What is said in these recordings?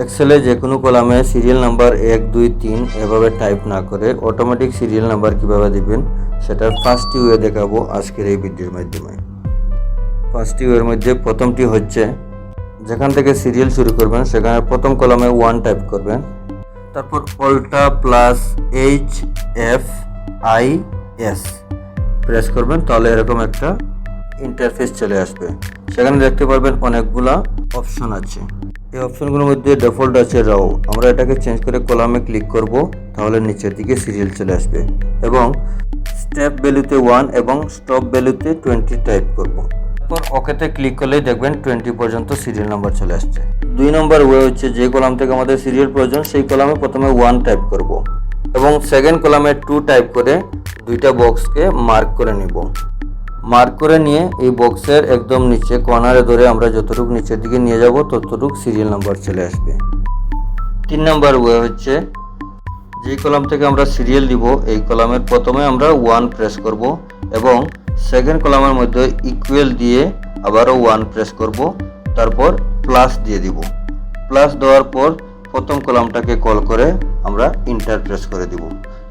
এক্সেলে যে কোনো কলামে সিরিয়াল নাম্বার এক, দুই, তিন এভাবে টাইপ না করে অটোমেটিক সিরিয়াল নাম্বার কীভাবে দিবেন সেটার ফার্স্ট ওয়ে দেখাবো আজকের এই ভিডিওর মাধ্যমে। ফার্স্ট ওয়ের মধ্যে প্রথমটি হচ্ছে, যেখান থেকে সিরিয়াল শুরু করবেন সেখানে প্রথম কলামে ওয়ান টাইপ করবেন। তারপর alt plus H F I S press করবেন, তাহলে এরকম একটা ইন্টারফেস চলে আসবে। সেখানে দেখতে পারবেন অনেকগুলা অপশন আছে। এই অপশনগুলোর মধ্যে ডিফল্ট আছে রাও আমরা এটাকে চেঞ্জ করে কলামে ক্লিক করব, তাহলে নিচের দিকে সিরিয়াল চলে আসবে। এবং স্টেপ ভ্যালুতে ওয়ান এবং স্টপ ভ্যালুতে টোয়েন্টি টাইপ করব। তারপর ওকেতে ক্লিক করলেই দেখবেন টোয়েন্টি পর্যন্ত সিরিয়াল নাম্বার চলে আসছে। দুই নম্বর ওয়ে হচ্ছে যে কলাম থেকে আমাদের সিরিয়াল প্রয়োজন, সেই কলামে প্রথমে ওয়ান টাইপ করব। এবং সেকেন্ড কলামে টু টাইপ করে দুইটা বক্সকে মার্ক করে নিব। মার্ক করে নিয়ে এই বক্সের একদম নিচে কর্নারে ধরে আমরা যতটুকু নিচের দিকে নিয়ে যাব, ততটুকু সিরিয়াল নাম্বার চলে আসবে। তিন নাম্বার ওয়ে হচ্ছে যেই কলাম থেকে আমরা সিরিয়াল দিব, এই কলামের প্রথমে আমরা ওয়ান প্রেস করব এবং সেকেন্ড কলামের মধ্যে ইকুয়াল দিয়ে আবারও ওয়ান প্রেস করব, তারপর প্লাস দিয়ে দিব। প্লাস দেওয়ার পর প্রথম কলামটাকে কল করে আমরা ইন্টার প্রেস করে দিব।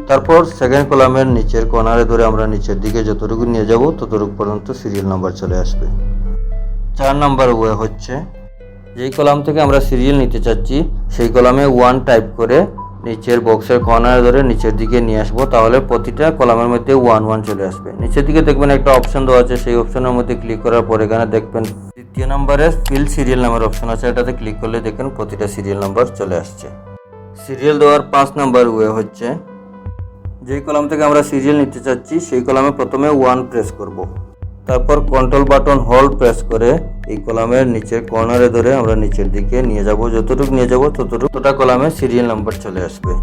তারপর সেকেন্ড কলামের নিচের কর্নারে ধরে আমরা নিচের দিকে যতটুকু নিয়ে যাব, ততটুকু পর্যন্ত সিরিয়াল নাম্বার চলে আসবে। চার নাম্বার ওয়ে হচ্ছে, যেই কলাম থেকে আমরা সিরিয়াল নিতে চাচ্ছি, সেই কলামে ওয়ান টাইপ করে নিচের বক্সের কর্নারে ধরে নিচের দিকে নিয়ে আসব, তাহলে প্রতিটা কলামের মধ্যে ওয়ান ওয়ান চলে আসবে। নিচের দিকে দেখবেন একটা অপশন দেওয়া আছে, সেই অপশনের মধ্যে ক্লিক করার পরে এখানে দেখবেন দ্বিতীয় নম্বরে ফিল সিরিয়াল নামের অপশন আছে, এটাতে ক্লিক করলে দেখেন প্রতিটা সিরিয়াল নাম্বার চলে আসছে। সিরিয়াল দেওয়ার পাঁচ নাম্বার ওয়ে হচ্ছে যেই কলাম থেকে আমরা সিরিয়াল নিতে চাচ্ছি, সেই কলামে প্রথমে ওয়ান প্রেস করব। তারপর কন্ট্রোল বাটন হোল্ড প্রেস করে এই কলামের নিচের কর্নারে ধরে আমরা নিচের দিকে নিয়ে যাব। যতটুকু নিয়ে যাব, ততটুকু ততটা কলামে সিরিয়াল নাম্বার চলে আসবে।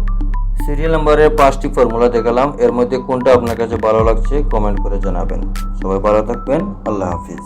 সিরিয়াল নাম্বারের পাঁচটি ফর্মুলা দেখালাম। এর মধ্যে কোনটা আপনার কাছে ভালো লাগছে কমেন্ট করে জানাবেন। সবাই ভালো থাকবেন। আল্লাহ হাফিজ।